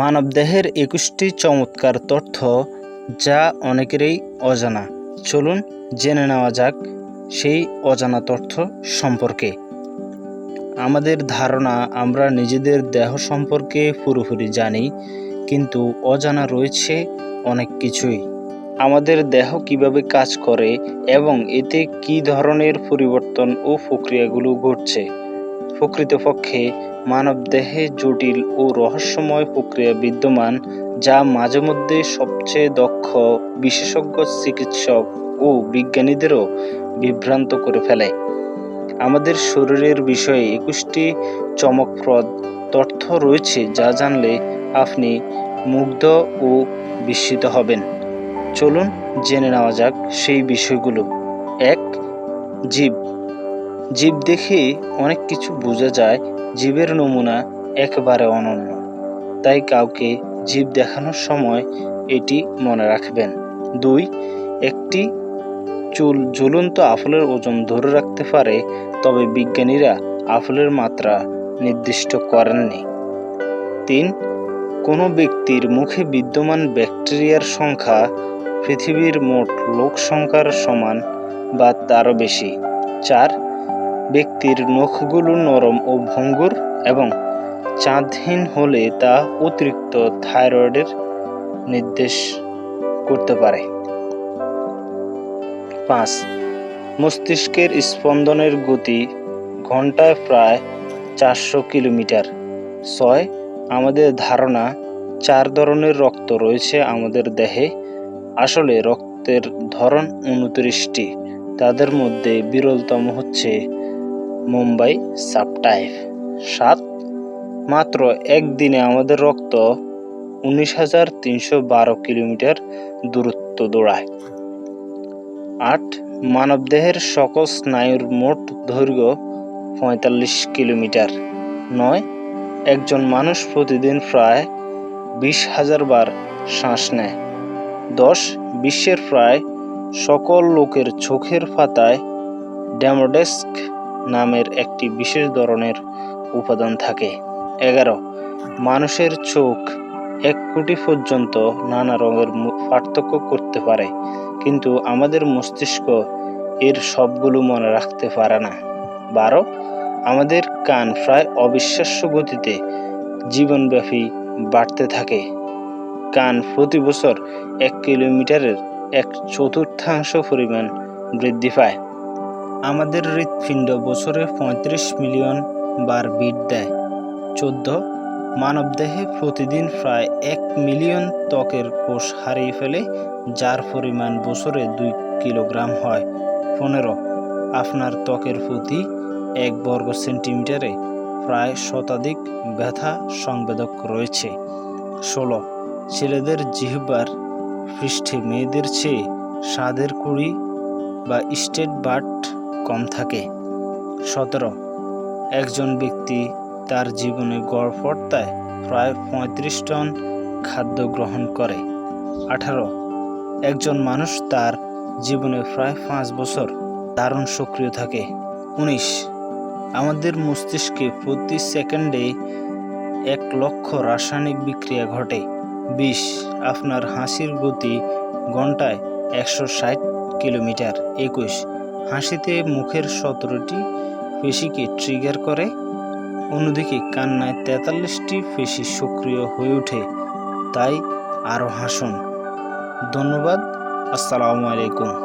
মানবদেহের একুশটি চমৎকার তথ্য যা অনেকেরই অজানা। চলুন জেনে নেওয়া যাক সেই অজানা তথ্য সম্পর্কে। আমাদের ধারণা, আমরা নিজেদের দেহ সম্পর্কে পুরোপুরি জানি, কিন্তু অজানা রয়েছে অনেক কিছুই। আমাদের দেহ কীভাবে কাজ করে এবং এতে কী ধরনের পরিবর্তন ও প্রক্রিয়াগুলো ঘটছে? প্রকৃতপক্ষে মানবদেহে জটিল ও রহস্যময় প্রক্রিয়া বিদ্যমান, যা মাঝে মধ্যে সবচেয়ে দক্ষ বিশেষজ্ঞ চিকিৎসক ও বিজ্ঞানীদেরও বিভ্রান্ত করে ফেলে। আমাদের শরীরের বিষয়ে একুশটি চমকপ্রদ তথ্য রয়েছে যা জানলে আপনি মুগ্ধ ও বিস্মিত হবেন। চলুন জেনে নেওয়া যাক সেই বিষয়গুলো। এক, জীব। জীব দেখে অনেক কিছু বোঝা যায়, জীবের নমুনা একেবারে অনন্য। তাই কাউকে জীব দেখানোর সময় এটি মনে রাখবেন। দুই, একটি চুল ঝুলন্ত আপেলের ওজন ধরে রাখতে পারে, তবে বিজ্ঞানীরা আপেলের মাত্রা নির্দিষ্ট করেননি। তিন, কোনো ব্যক্তির মুখে বিদ্যমান ব্যাকটেরিয়ার সংখ্যা পৃথিবীর মোট লোক সংখ্যার সমান বা তারও বেশি। চার ব্যক্তির নখগুলো নরম ও ভঙ্গুর এবং চাঁদহীন হলে তা অতিরিক্ত থাইরয়েডের নির্দেশ করতে পারে। পাঁচ, মস্তিষ্কের স্পন্দনের গতি ঘন্টায় প্রায় চারশো কিলোমিটার। ছয়, আমাদের ধারণা চার ধরনের রক্ত রয়েছে আমাদের দেহে। আসলে রক্তের ধরন উনত্রিশটি। তাদের মধ্যে বিরলতম হচ্ছে মুম্বাই সাবটাইপ সাত, মাত্র একদিনে আমাদের রক্ত উনিশ হাজার তিনশো বারো কিলোমিটার দূরত্ব দৌড়ায়। আট, মানবদেহের সকল স্নায়ুর মোট দৈর্ঘ্য পঁয়তাল্লিশ কিলোমিটার। নয়, একজন মানুষ প্রতিদিন প্রায় বিশ হাজার বার শ্বাস নেয়। দশ, বিশ্বের প্রায় সকল লোকের চোখের পাতায় ড্যামোডেস্ক নামের একটি বিশেষ ধরনের উপাদান থাকে। এগারো, মানুষের চোখ এক কোটি পর্যন্ত নানা রঙের পার্থক্য করতে পারে, কিন্তু আমাদের মস্তিষ্ক এর সবগুলো মনে রাখতে পারে না। বারো, আমাদের কান প্রায় অবিশ্বাস্য গতিতে জীবনব্যাপী বাড়তে থাকে। কান প্রতি বছর এক কিলোমিটারের এক চতুর্থাংশ পরিমাণ বৃদ্ধি পায়। আমাদের হৃৎপিণ্ড বছরে পঁয়ত্রিশ মিলিয়ন বার বিট দেয়। চোদ্দ, মানবদেহে প্রতিদিন প্রায় এক মিলিয়ন ত্বকের কোষ হারিয়ে ফেলে, যার পরিমাণ বছরে দুই কিলোগ্রাম হয়। পনেরো, আপনার ত্বকের প্রতি এক বর্গ সেন্টিমিটারে প্রায় শতাধিক ব্যথা সংবেদক রয়েছে। ষোলো, ছেলেদের জিহ্বার পৃষ্ঠে মেয়েদের চেয়ে সাদের কুড়ি বা স্টেট বাট কম থাকে। সতেরো, একজন ব্যক্তি তার জীবনে গড় পড়তায় প্রায় পঁয়ত্রিশ টন খাদ্য গ্রহণ করে। আঠারো, একজন মানুষ তার জীবনে প্রায় পাঁচ বছর দারুণ সক্রিয় থাকে। উনিশ, আমাদের মস্তিষ্কে প্রতি সেকেন্ডে এক লক্ষ রাসায়নিক বিক্রিয়া ঘটে। বিশ, আপনার হাসির গতি ঘন্টায় একশো ষাট কিলোমিটার। একুশ হাসিতে মুখের সতেরোটি পেশিকে ট্রিগার করে, অন্যদিকে কান্নায় তেতাল্লিশটি পেশি সক্রিয় হয়ে ওঠে, তাই আরও হাসুন। ধন্যবাদ, আসসালামু আলাইকুম।